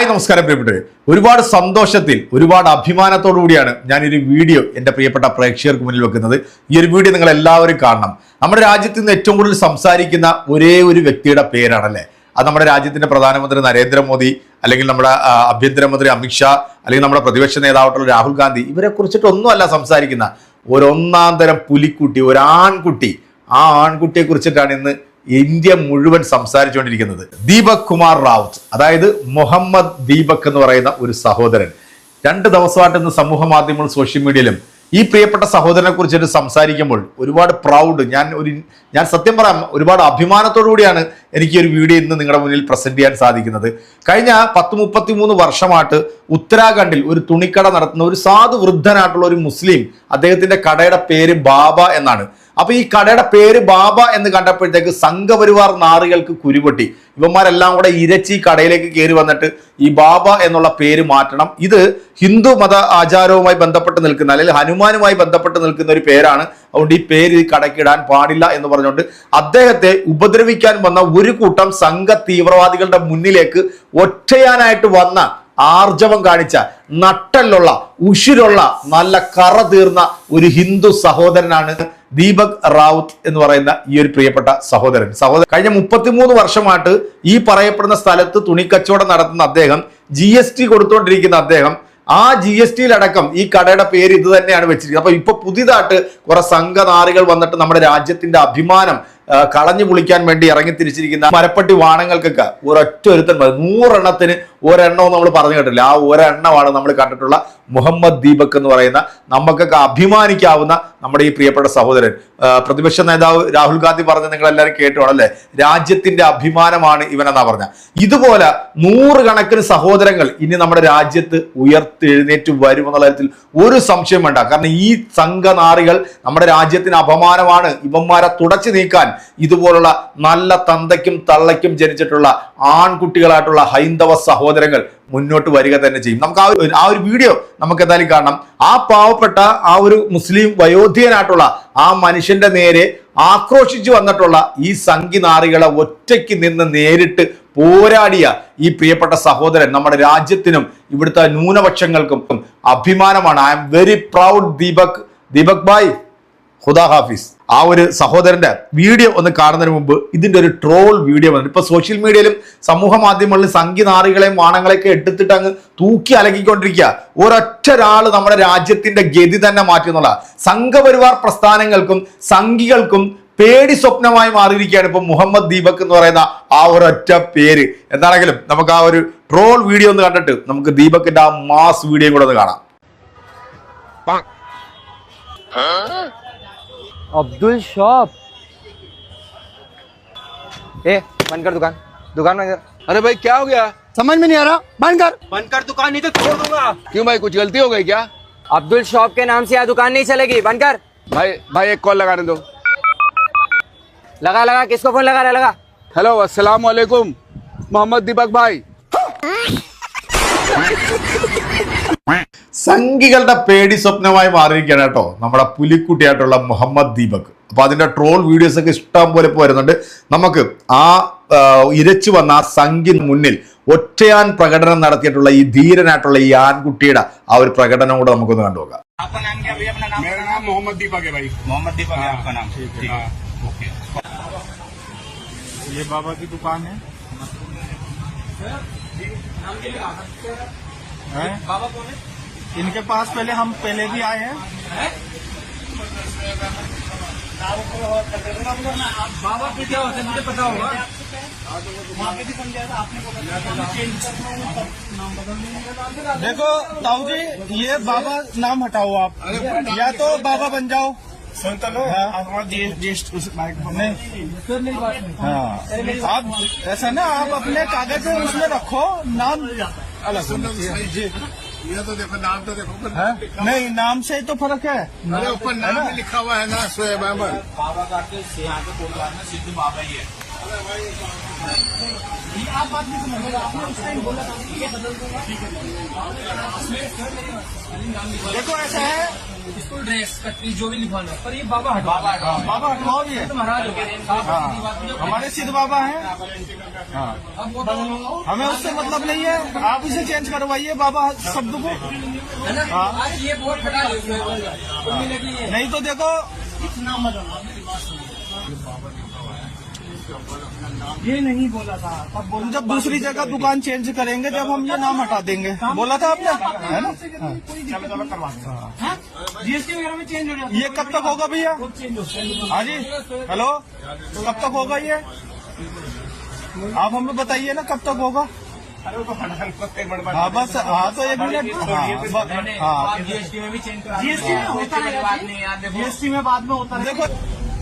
Hi നമസ്കാരം പ്രിയപ്പെട്ടവരെ. ഒരുപാട് സന്തോഷത്തിൽ ഒരുപാട് അഭിമാനത്തോടു കൂടിയാണ് ഞാൻ ഒരു വീഡിയോ എന്റെ പ്രിയപ്പെട്ട പ്രേക്ഷകർക്ക് മുന്നിൽ വെക്കുന്നത്. ഈ ഒരു വീഡിയോ നിങ്ങൾ എല്ലാവരും കാണണം. നമ്മുടെ രാജ്യത്ത് നിന്ന് ഏറ്റവും കൂടുതൽ സംസാരിക്കുന്ന ഒരേ ഒരു വ്യക്തിയുടെ പേരാണല്ലേ? അത് നമ്മുടെ രാജ്യത്തിന്റെ പ്രധാനമന്ത്രി നരേന്ദ്രമോദി അല്ലെങ്കിൽ നമ്മുടെ ആഭ്യന്തരമന്ത്രി അമിത്ഷാ അല്ലെങ്കിൽ നമ്മുടെ പ്രതിപക്ഷ നേതാവായിട്ടുള്ള രാഹുൽ ഗാന്ധി. ഇവരെ കുറിച്ചിട്ടൊന്നുമല്ല സംസാരിക്കുന്ന. ഒരൊന്നാം തരം പുലിക്കുട്ടി ഒരാൺകുട്ടി. ആ ആൺകുട്ടിയെ കുറിച്ചിട്ടാണ് ഇന്ന് ഇന്ത്യ മുഴുവൻ സംസാരിച്ചുകൊണ്ടിരിക്കുന്നത് ദീപക് കുമാർ റാവുത്ത്. അതായത് മുഹമ്മദ് ദീപക് എന്ന് പറയുന്ന ഒരു സഹോദരൻ. രണ്ട് ദിവസമായിട്ട് ഇന്ന് സമൂഹ മാധ്യമങ്ങളും സോഷ്യൽ മീഡിയയിലും ഈ പ്രിയപ്പെട്ട സഹോദരനെ കുറിച്ചിട്ട് സംസാരിക്കുമ്പോൾ ഒരുപാട് പ്രൗഡ് ഞാൻ ഒരു ഞാൻ സത്യം പറയാം ഒരുപാട് അഭിമാനത്തോടു കൂടിയാണ് എനിക്ക് ഒരു വീഡിയോ ഇന്ന് നിങ്ങളുടെ മുന്നിൽ പ്രസന്റ് ചെയ്യാൻ സാധിക്കുന്നത്. കഴിഞ്ഞ പത്ത് മുപ്പത്തി മൂന്ന് വർഷമായിട്ട് ഉത്തരാഖണ്ഡിൽ ഒരു തുണിക്കട നടത്തുന്ന ഒരു സാധു വൃദ്ധനായിട്ടുള്ള ഒരു മുസ്ലിം അദ്ദേഹത്തിന്റെ കടയുടെ പേര് ബാബ എന്നാണ്. അപ്പൊ ഈ കടയുടെ പേര് ബാബ എന്ന് കണ്ടപ്പോഴത്തേക്ക് സംഘപരിവാർ നാറികൾക്ക് കുരുപൊട്ടി. ഇവന്മാരെല്ലാം കൂടെ ഇരച്ചി കടയിലേക്ക് കയറി വന്നിട്ട് ഈ ബാബ എന്നുള്ള പേര് മാറ്റണം. ഇത് ഹിന്ദു മത ആചാരവുമായി ബന്ധപ്പെട്ട് നിൽക്കുന്ന അല്ലെങ്കിൽ ഹനുമാനുമായി ബന്ധപ്പെട്ട് നിൽക്കുന്ന ഒരു പേരാണ്. അതുകൊണ്ട് ഈ പേര് ഈ കടക്കിടാൻ പാടില്ല എന്ന് പറഞ്ഞുകൊണ്ട് അദ്ദേഹത്തെ ഉപദ്രവിക്കാൻ വന്ന ഒരു കൂട്ടം സംഘ തീവ്രവാദികളുടെ മുന്നിലേക്ക് ഒറ്റയാനായിട്ട് വന്ന ആർജവം കാണിച്ച നട്ടലുള്ള ഉഷിരുള്ള നല്ല കറ തീർന്ന ഒരു ഹിന്ദു സഹോദരനാണ് ദീപക് റാവുത്ത് എന്ന് പറയുന്ന ഈ ഒരു പ്രിയപ്പെട്ട സഹോദരൻ. സഹോദരൻ കഴിഞ്ഞ മുപ്പത്തിമൂന്ന് വർഷമായിട്ട് ഈ പറയപ്പെടുന്ന സ്ഥലത്ത് തുണിക്കച്ചവടം നടത്തുന്ന അദ്ദേഹം ജി എസ് ടി കൊടുത്തുകൊണ്ടിരിക്കുന്ന അദ്ദേഹം ആ ജി എസ് ടിയിലടക്കം ഈ കടയുടെ പേര് ഇത് തന്നെയാണ് വെച്ചിരിക്കുന്നത്. അപ്പൊ ഇപ്പൊ പുതിയതായിട്ട് കുറെ സംഘനാറികൾ വന്നിട്ട് നമ്മുടെ രാജ്യത്തിന്റെ അഭിമാനം കളഞ്ഞു കുളിക്കാൻ വേണ്ടി ഇറങ്ങി തിരിച്ചിരിക്കുന്ന മരപ്പട്ടി വാണങ്ങൾക്കൊക്കെ ഒരൊറ്റ ഒരുത്തൻ മതി. നൂറെണ്ണത്തിന് ഒരെണ്ണവും നമ്മൾ പറഞ്ഞു കേട്ടില്ല ആ ഒരെണ്ണമാണ് നമ്മൾ കണ്ടിട്ടുള്ള മുഹമ്മദ് ദീപക് എന്ന് പറയുന്ന നമുക്കൊക്കെ അഭിമാനിക്കാവുന്ന നമ്മുടെ ഈ പ്രിയപ്പെട്ട സഹോദരൻ. പ്രതിപക്ഷ നേതാവ് രാഹുൽ ഗാന്ധി പറഞ്ഞ നിങ്ങൾ എല്ലാവരും കേട്ടുവാണല്ലേ? രാജ്യത്തിന്റെ അഭിമാനമാണ് ഇവനെന്നാ പറഞ്ഞ. ഇതുപോലെ നൂറുകണക്കിന് സഹോദരങ്ങൾ ഇനി നമ്മുടെ രാജ്യത്ത് ഉയർത്തെഴുന്നേറ്റ് വരുമെന്നുള്ള കാര്യത്തിൽ ഒരു സംശയം വേണ്ട. കാരണം ഈ സംഘനാറികൾ നമ്മുടെ രാജ്യത്തിന് അപമാനമാണ്. ഇവന്മാരെ തുടച്ചു നീക്കാൻ ഇതുപോലുള്ള നല്ല തന്തയ്ക്കും തള്ളയ്ക്കും ജനിച്ചിട്ടുള്ള ആൺകുട്ടികളായിട്ടുള്ള ഹൈന്ദവ സഹോദരങ്ങൾ മുന്നോട്ട് വരിക തന്നെ ചെയ്യും. നമുക്ക് ആ ഒരു വീഡിയോ നമുക്ക് എന്തായാലും കാണണം. ആ പാവപ്പെട്ട ആ ഒരു മുസ്ലിം വയോധികനായിട്ടുള്ള ആ മനുഷ്യന്റെ നേരെ ആക്രോശിച്ചു വന്നിട്ടുള്ള ഈ സംഘിനാറികളെ ഒറ്റയ്ക്ക് നിന്ന് നേരിട്ട് പോരാടിയ ഈ പ്രിയപ്പെട്ട സഹോദരൻ നമ്മുടെ രാജ്യത്തിനും ഇവിടുത്തെ ന്യൂനപക്ഷങ്ങൾക്കും അഭിമാനമാണ്. I am very proud Deepak Deepak bhai ഹുദാ ഹാഫിസ്. ആ ഒരു സഹോദരന്റെ വീഡിയോ ഒന്ന് കാണുന്നതിന് മുമ്പ് ഇതിന്റെ ഒരു ട്രോൾ വീഡിയോ വന്നു ഇപ്പൊ സോഷ്യൽ മീഡിയയിലും സമൂഹ മാധ്യമങ്ങളിലും സംഘിനാറികളെയും വാണങ്ങളെയൊക്കെ എടുത്തിട്ട് അങ്ങ് തൂക്കി അലക്കിക്കൊണ്ടിരിക്കുക. ഒരൊറ്റ ഒരാൾ നമ്മുടെ രാജ്യത്തിന്റെ ഗതി തന്നെ മാറ്റുന്നുള്ള സംഘപരിവാർ പ്രസ്ഥാനങ്ങൾക്കും സംഘികൾക്കും പേടി സ്വപ്നമായി മാറിയിരിക്കുകയാണ് ഇപ്പൊ മുഹമ്മദ് ദീപക് എന്ന് പറയുന്ന ആ ഒരൊറ്റ പേര്. എന്താണെങ്കിലും നമുക്ക് ആ ഒരു ട്രോൾ വീഡിയോ ഒന്ന് കണ്ടിട്ട് നമുക്ക് ദീപക്കിന്റെ ആ മാസ് വീഡിയോ കൂടെ ഒന്ന് കാണാം. अब्दुल शॉप। ए बंद कर दुकान। दुकान बंद कर। अरे भाई क्या हो गया? समझ में नहीं आ रहा। बंद कर। बंद कर दुकान नहीं तो छोड़ दूँगा। क्यों भाई कुछ गलती हो गई क्या? अब्दुल शॉप के नाम से यहाँ दुकान नहीं चलेगी। बंद कर। भाई भाई एक कॉल लगाने दो। लगा लगा। किसको फ़ोन लगा रहा लगा। हेलो अस्सलाम वालेकुम मोहम्मद दीपक भाई। സംഘികളുടെ പേടി സ്വപ്നമായി മാറിയിരിക്കുകയാണ് കേട്ടോ നമ്മുടെ പുലിക്കുട്ടിയായിട്ടുള്ള മുഹമ്മദ് ദീപക് അപ്പൊ അതിന്റെ ട്രോൾ വീഡിയോസ് ഒക്കെ ഇഷ്ടം പോലെ ഇപ്പോൾ വരുന്നുണ്ട് നമുക്ക് ആ ആ, ഇരച്ചു വന്ന ആ സംഘി മുന്നിൽ ഒറ്റയാൻ പ്രകടനം നടത്തിയിട്ടുള്ള ഈ ധീരനായിട്ടുള്ള ഈ ആൺകുട്ടിയുടെ ആ ഒരു പ്രകടനം കൂടെ നമുക്കൊന്ന് കണ്ടുപോകാം आपका नाम क्या भैया अपना नाम मेरा नाम मोहम्मद दीपक है भाई मोहम्मद दीपक है आपका नाम ठीक है हाँ। ओके ये बाबा की दुकान है हैं? इनके पास पहले हम पहले भी आए हैं। बाबा की क्या होता है? मुझे पता होगा। देखो ताऊ जी ये बाबा नाम हटाओ आप। या तो बाबा बन जाओ। सुन तो लो हाँ उस माइक नहीं। हाँ। आप ऐसा ना आप अपने कागज़ में उसमें रखो नाम अलग जी ये तो देखो नाम तो देखो है? नहीं नाम से ही तो फ़र्क है। अरे ऊपर नाम भी लिखा हुआ है ना सोए अहमद। बाबा का यहाँ सिद्धू बाबा ही है। देखो ऐसा है स्कूल ड्रेस कटरी जो भी लिखवाना पर ये बाबा हटवा बाबा हटवाओ। भी है। तो महाराज हो हमारे सिद्ध बाबा हैं। हाँ। तो हमें उससे मतलब नहीं है। आप इसे चेंज करवाइए बाबा शब्द को। है ना? ये बोर्ड हटा नहीं तो देखो। ये नहीं बोला था। अब बोल जब दूसरी जगह दुकान चेंज करेंगे जब हम ये नाम हटा देंगे। बोला था आपने? है ना? जीएसटी वगैरह में चेंज हो जाता ये कब तक होगा भैया? हाँ जी। हेलो? कब तक होगा ये? आप हमें बताइए ना कब तक होगा? हाँ बस हाँ। तो एक मिनट। हाँ, हाँ। जीएसटी में भी चेंज करा जीएसटी में होता है बात नहीं यार देखो। जीएसटी में बाद में होता है देखो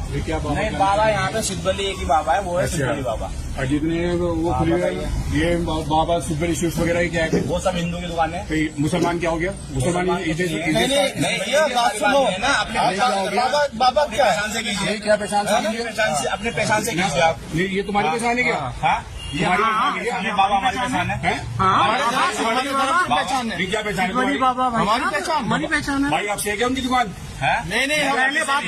नहीं बाबा यहाँ पे सिद्धबली एक ही बाबा है वो है सिद्धबली बाबा। और जितने वो खुली हैं, ये बाबा सिद्धली शिव वगैरह क्या है? वो सब हिंदू की दुकान है। तो मुसलमान क्या हो गया? मुसलमान नहीं नहीं नहीं बात सुनो। ना अपने बाबा बाबा क्या है? पहचान से क्या पहचान से से अपने पहचान से कीजिए आप। ये ये तुम्हारी पहचान है क्या? हाँ। ये हाँ। बाबा हमारी पहचान है। हाँ। क्या हाँ, पहचान है। बाबा हमारी पहचान पहचान भाई आपसे क्या उनकी दुकान है? नहीं नहीं पहले बात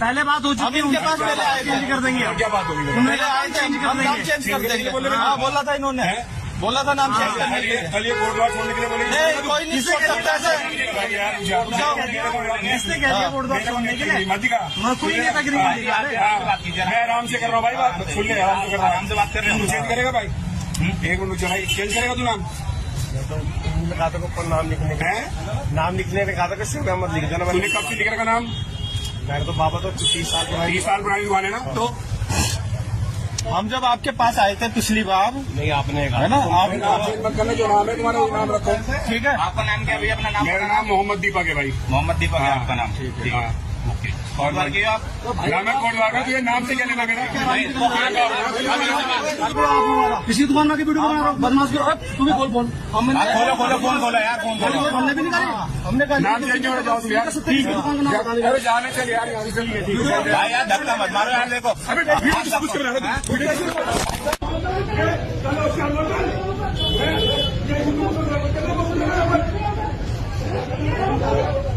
पहले बात हो। चुकी है। उनके पास पहले चेंज कर देंगे। क्या बात होगी चेंज कर देंगे। बोला था इन्होंने। बोला था नाम चेंज करने के लिए कल ये कोर्ट वार छोड़ने के लिए बोले नहीं कोई नहीं छोड़ सकता ऐसे किसने कह दिया दो छोड़ने के लिए। मत दिखा कोई नहीं तक नहीं मैं आराम से कर रहा हूँ भाई बात सुन ले आराम से कर रहा हूँ। आराम से बात कर रहे हैं। चेंज करेगा भाई। एक मिनट भाई चेंज करेगा तू नाम? कहा था ऊपर नाम लिखने का है? नाम लिखने कि शिव अहमद लिख देना तूने कब से लिख रखा नाम? मैंने तो बाबा तो तीस साल पुरानी तीस साल पुरानी दुकान है ना? तो हम जब आपके पास आए थे पिछली बार नहीं आपने है ना? आप जो नाम है तुम्हारा वो नाम रखो। ठीक है? आपका नाम क्या भैया? अपना नाम मेरा नाम मोहम्मद दीपक है भाई। मोहम्मद दीपक है आपका नाम। ठीक है। हाँ। ओके और बार की आप है वाला तुझे नाम से क्या लेना मेरा किसी दुकान में वीडियो बना रहा हूँ बदमाश करो तू भी बोल बोल हमने खोलो खोलो फ़ोन खोलो यार फ़ोन खोलो हमने भी नहीं करी हमने कहा नाम चेंज हो जाओ यार ठीक है अरे जाने चल यार यहाँ से चलिए ठीक है भाई यार धक्का मत मारो यार देखो अबे वीडियो से कुछ कर रहा है वीडियो से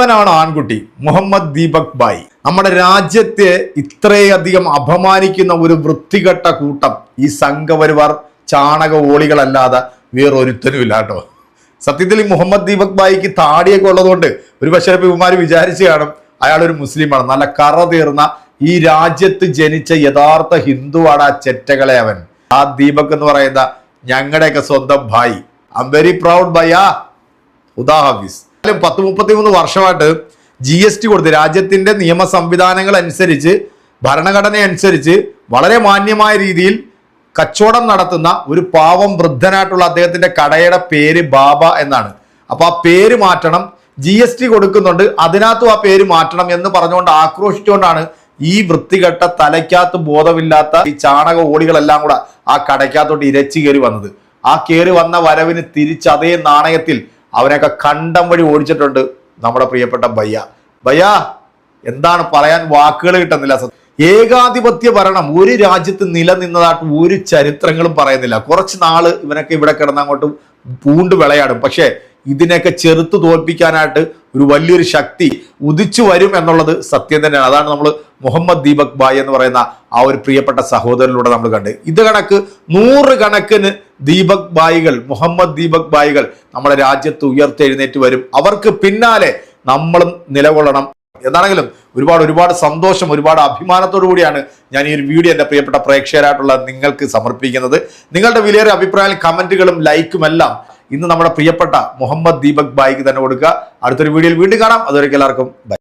ഇവനാണ് ആൺകുട്ടി മുഹമ്മദ് ദീപക് ബായ്. നമ്മുടെ രാജ്യത്തെ ഇത്രയധികം അപമാനിക്കുന്ന ഒരു വൃത്തികെട്ട കൂട്ടം ഈ സംഘപരിവാർ ചാണക ഓളികളല്ലാതെ വേറൊരുത്തനുമില്ല കേട്ടോ സത്യത്തിൽ ഈ മുഹമ്മദ് ദീപക് ബായിക്ക് താടിയൊക്കെ ഉള്ളതുകൊണ്ട് ഒരു പക്ഷേ ഇവന്മാർ വിചാരിച്ചു കാണും അയാളൊരു മുസ്ലിമാണ്. നല്ല കറ തീർന്ന ഈ രാജ്യത്ത് ജനിച്ച യഥാർത്ഥ ഹിന്ദുവാണ് ആ ചെറ്റകളെ അവൻ. ആ ദീപക് എന്ന് പറയുന്ന ഞങ്ങളുടെയൊക്കെ സ്വന്തം Bhai. I am very proud bye ആ എന്തായാലും പത്ത് മുപ്പത്തി മൂന്ന് വർഷമായിട്ട് ജി എസ് ടി കൊടുത്ത് രാജ്യത്തിന്റെ നിയമ സംവിധാനങ്ങൾ അനുസരിച്ച് ഭരണഘടന അനുസരിച്ച് വളരെ മാന്യമായ രീതിയിൽ കച്ചവടം നടത്തുന്ന ഒരു പാവം വൃദ്ധനായിട്ടുള്ള അദ്ദേഹത്തിന്റെ കടയുടെ പേര് ബാബ എന്നാണ്. അപ്പൊ ആ പേര് മാറ്റണം. ജി എസ് ടി കൊടുക്കുന്നുണ്ട്. അതിനകത്തും ആ പേര് മാറ്റണം എന്ന് പറഞ്ഞുകൊണ്ട് ആക്രോശിച്ചുകൊണ്ടാണ് ഈ വൃത്തികെട്ട തലയ്ക്കകത്ത് ബോധമില്ലാത്ത ഈ ചാണക ഓടികളെല്ലാം കൂടെ ആ കടയ്ക്കകത്തോട്ട് ഇരച്ചു കയറി വന്നത്. ആ കയറി വന്ന വരവിന് തിരിച്ച് അതേ നാണയത്തിൽ അവനെയൊക്കെ കണ്ടം വഴി ഓടിച്ചിട്ടുണ്ട് നമ്മുടെ പ്രിയപ്പെട്ട ബയ്യ. ബയ്യ എന്താണ് പറയാൻ വാക്കുകൾ കിട്ടുന്നില്ല. ഏകാധിപത്യ ഭരണം ഒരു രാജ്യത്ത് നിലനിന്നതായിട്ട് ഒരു ചരിത്രങ്ങളും പറയുന്നില്ല. കുറച്ച് നാൾ ഇവനൊക്കെ ഇവിടെ കിടന്ന് കിടന്നങ്ങോട്ട് പൂണ്ട് വിളയാടും. പക്ഷേ ഇതിനെയൊക്കെ ചെറുത്ത് തോൽപ്പിക്കാനായിട്ട് ഒരു വലിയൊരു ശക്തി ഉദിച്ചു വരും എന്നുള്ളത് സത്യം തന്നെയാണ്. അതാണ് നമ്മൾ മുഹമ്മദ് ദീപക് ബായ് എന്ന് പറയുന്ന ആ ഒരു പ്രിയപ്പെട്ട സഹോദരനിലൂടെ നമ്മൾ കണ്ട്. ഇത് കണക്ക് നൂറ് കണക്കിന് ദീപക് ബായികൾ മുഹമ്മദ് ദീപക് ബായികൾ നമ്മുടെ രാജ്യത്ത് ഉയർത്തെഴുന്നേറ്റ് വരും. അവർക്ക് പിന്നാലെ നമ്മളും നിലകൊള്ളണം. എന്താണെങ്കിലും ഒരുപാട് ഒരുപാട് സന്തോഷം ഒരുപാട് അഭിമാനത്തോടു കൂടിയാണ് ഞാൻ ഈ ഒരു വീഡിയോ എന്റെ പ്രിയപ്പെട്ട പ്രേക്ഷകരായിട്ടുള്ള നിങ്ങൾക്ക് സമർപ്പിക്കുന്നത്. നിങ്ങളുടെ വിലയേറെ അഭിപ്രായം കമന്റുകളും ലൈക്കും എല്ലാം ഇന്ന് നമ്മുടെ പ്രിയപ്പെട്ട മുഹമ്മദ് ദീപക് ബായിക്ക് തന്നെ കൊടുക്കുക. അടുത്തൊരു വീഡിയോയിൽ വീണ്ടും കാണാം. അതുവരെയ്ക്ക് എല്ലാവർക്കും ബൈ.